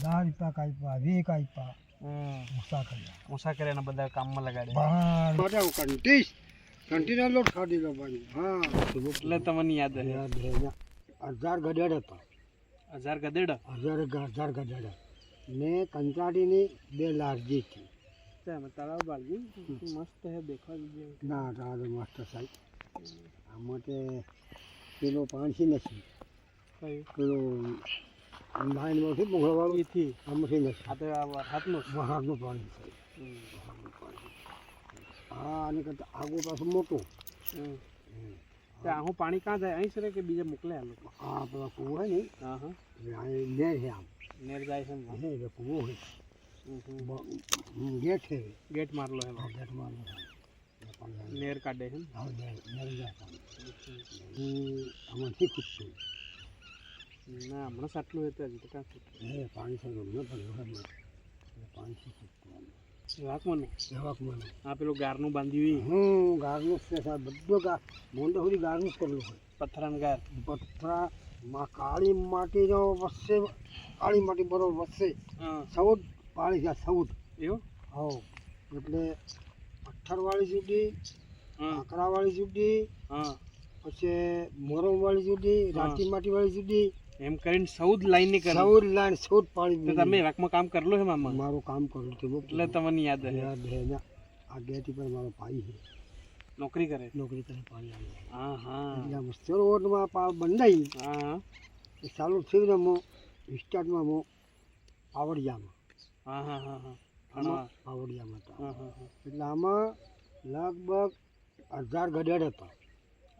દસ રૂપિયા કાપ્યા વીસ કાપ્યા મૂસા કર્યા બધા કામમાં લગાડ્યા કંટીશ કંટીના લોટ ખાધી લો ભાઈ હા એટલે તમને યાદ યાદ. હજાર ગઢેડ હતા હજાર ગદેડ હજાર હજાર ગઢેડ ને કંચાડીની બે લારજી હતી તળાવ બાળજી મસ્ત હે દેખવા ના મસ્ત સાહેબ આમાં તે પેલો પાણી નથી પેલો લાઈનમાંથી મોઘવાળું એથી આમાંથી નથી આ હાથનું વરસાદનું પાણી છે હા આને કરતાં આગળ પાછું મોટું આહું પાણી કાં જાય અહીં સરે કે બીજે મોકલે આ લોકો આ પેલા કૂવો હોય ને હા હા અહીં નેર છે આમ નેર જાય છે ને હે એટલે કૂવો હોય ગેટ છે ગેટ મારલો એમ ગેટ મારલો છે. નેર કાઢે છે હા નેર- નેર જાય. હું આમાંથી ખૂટતું ના હમણાં સાટલું હતું હજી તો કાં સાટલું એ પાણી છે ગમે પણ આમ. મને એવાક મને આ પેલું ગારનું બાંધ્યું હું ગારનું છે સાહેબ. બધું ગા મોંડો સુધી ગારનું જ કરેલું હોય પથ્થરાન ગાર? પથરા માં કાળી માટીનો વચ્ચે કાળી માટી બરોબર વચ્ચે સૌદ પાણી છે સૌદ. એવું? હો એટલે પથ્થરવાળી જુદી હા. આકરાવાળી જુદી હા. પછી મોરમવાળી જુદી રાતી માટીવાળી જુદી એમ કરીને સૌદ લાઈનની કરે. સૌદ લાઈન સૌદ તો પાણી તમે રાખમાં કામ કરલો છે મામા? મારું કામ કરું છું એટલે તમને યાદ રહે. યાદ ને આ ગેટી પર મારો ભાઈ છે. નોકરી કરે? નોકરી કરે પાણી હા હા. એટલે મસ્તર રોડમાં પા બંધાઈ. હા હા. એ ચાલુ થયું ને હું સ્ટાર્ટમાં મો આવડિયામાં હા હા હા હા. હા આવડિયામાં હતા. હા હા હા. એટલે આમાં લગભગ હજાર ગઢેડ હતા.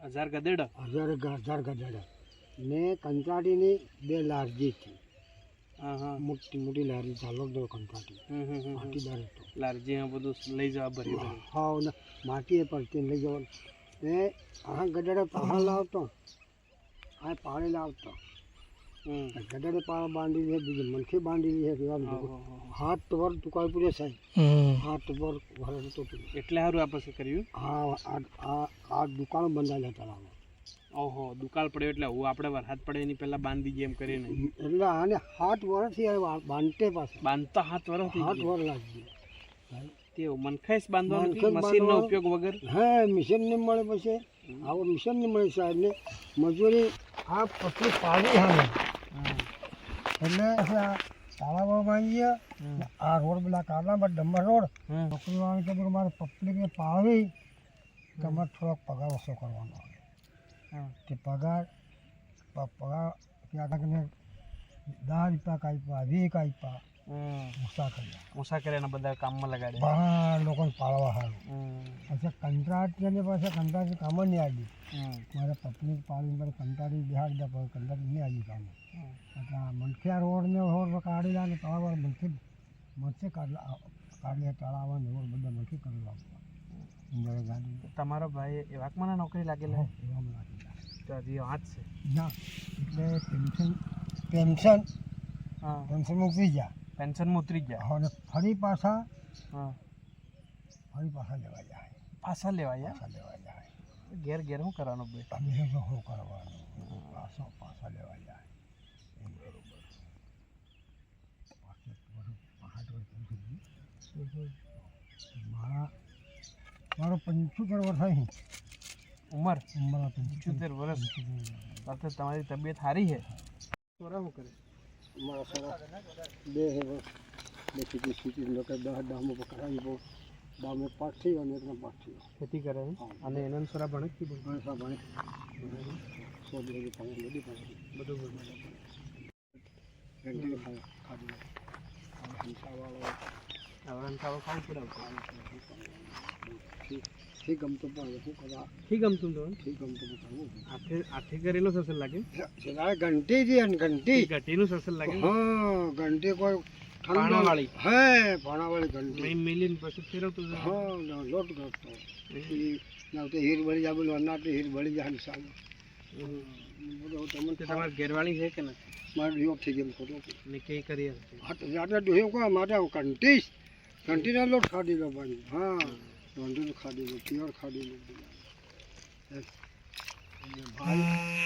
હજાર ગદેડ હજાર હજાર ગઢેડ ને કંચાડીની બે લારજી હતી. હા હા મોટી મોટી લારી ચાલો દો કંટાટી હમ હમ હમ હમ. પાટીદાર હતો. લારજી આ બધું લઈ જવા ભરી હા હાવ ને માટીએ પડતી લઈ જવાનું. ને આ ગડડે પહાડ લાવતો. આ પાણી લાવતો. ગડડે ગઢેડે પાળ બાંધી છે બીજી મનખી બાંધી છે હાથ તો. વર દુકાળ પૂરે સાહેબ. હાથ વર વર તો એટલે સારું આપણે કર્યું? હા આ આ આ દુકાન બંધાયેલા તળાવ ઓહો દુકાળ પડ્યો એટલે હું આપણે વરસાદ પડે એની પહેલા બાંધી જેમ કરીને. એટલે આને હાથ વર્ષથી બાંધતે પાસે બાંધતા હાથ વર્ષ હાથ વર્ષ લાગી તેઓ મનખાઈસ બાંધવાનું મશીનનો ઉપયોગ વગર? હા મિશન ને મળે પછી. આવો મિશન ને મળે સાહેબ ને. મજૂરી આ પતલી પાડી હાલે એટલે આ તાળાવામાં આ રોડ પેલા કારનામાં ડમર રોડ. નોકરી વાળી કે મારે પબ્લિકને પાળવી તમારે થોડોક પગાર ઓછો કરવાનો. આવે. તે પગાર પગાર ત્યાં દાળ પાક રૂપિયા કાપ્યા વીસ કાપ્યા હમ. મૂસા કર્યા. બધા કામમાં લગાડે પણ લોકોને પાળવા સારું. પછી કંટ્રાટીને પાસે કંટ્રાટી કામ જ નહીં આવી મારા પત્ની પબ્લિક પાડી મારે કંટાળી બિહાર દે પણ કંટાળી નહીં આવી કામ. એટલે મનખિયા રોડને રોડ કાઢેલા ને તળાવ મનખી મનસે કાઢલા કાઢ્યા તળાવ ને રોડ બધા મનખી કરેલા તમારો ભાઈ એ વાકમાં નોકરી લાગેલા? એવામાં લાગેલા. તો હજી હાથ છે. ના એટલે પેન્શન પેન્શન હા. પેન્શન મૂકી ગયા. પેન્શન ઉતરી ગયા. અને ફરી પાછા હા. ફરી પાછા લેવા જાય પાછા લેવા પાછા લેવા જાય ઘેર ઘેર શું કરવાનું બે તમે શું કરવાનું? પાછો પાછા લેવા જાય. મારા મારો પંચોતેર વર્ષ અહીં. ઉંમર? મારા પંચોતેર વર્ષ. સાથે તમારી તબિયત સારી છે? છોરા શું કરે? મારા બે હે બે સુધી સુધી લોકો દસ ડામો પકડાવી બહુ. ડામો પાસ થઈ અને પાસ થઈ ખેતી કરે અને એના છોરા ભણે જ ભણે સો બધી બધી બધું ભણે ખાધી ખાવા ખાવું પડે ઠીક ગમતો પણ શું કરવા ઠીક ગમતું તો ઠીક ગમતું પણ કરવું આઠે આઠે કરેલો સસલ લાગે સેનાએ ઘંટી જી ને ઘંટી ઘટીનું સસલ લાગે હા ઘંટી કોઈ પાણાવાળી. હે પાણાવાળી ઘંટી મેં મિલીન પછી ફેરવતું. હા લોટ પછી ના તો હીર બળી જાય બોલું અનાજ હીર બળી જાય ને. બધું તમને તમારી ઘેરવાળી છે કે નથી મારે યોગ થઈ ગયો ખોટો ને કઈ કરી હા તો જાતે ડોહ્યો કહો હું કંટીશ કંટીના લોટ ખાધી લો ભાઈ હા રોંઢીનું ખાડી લો પિયર ખાડી લો. ભાઈ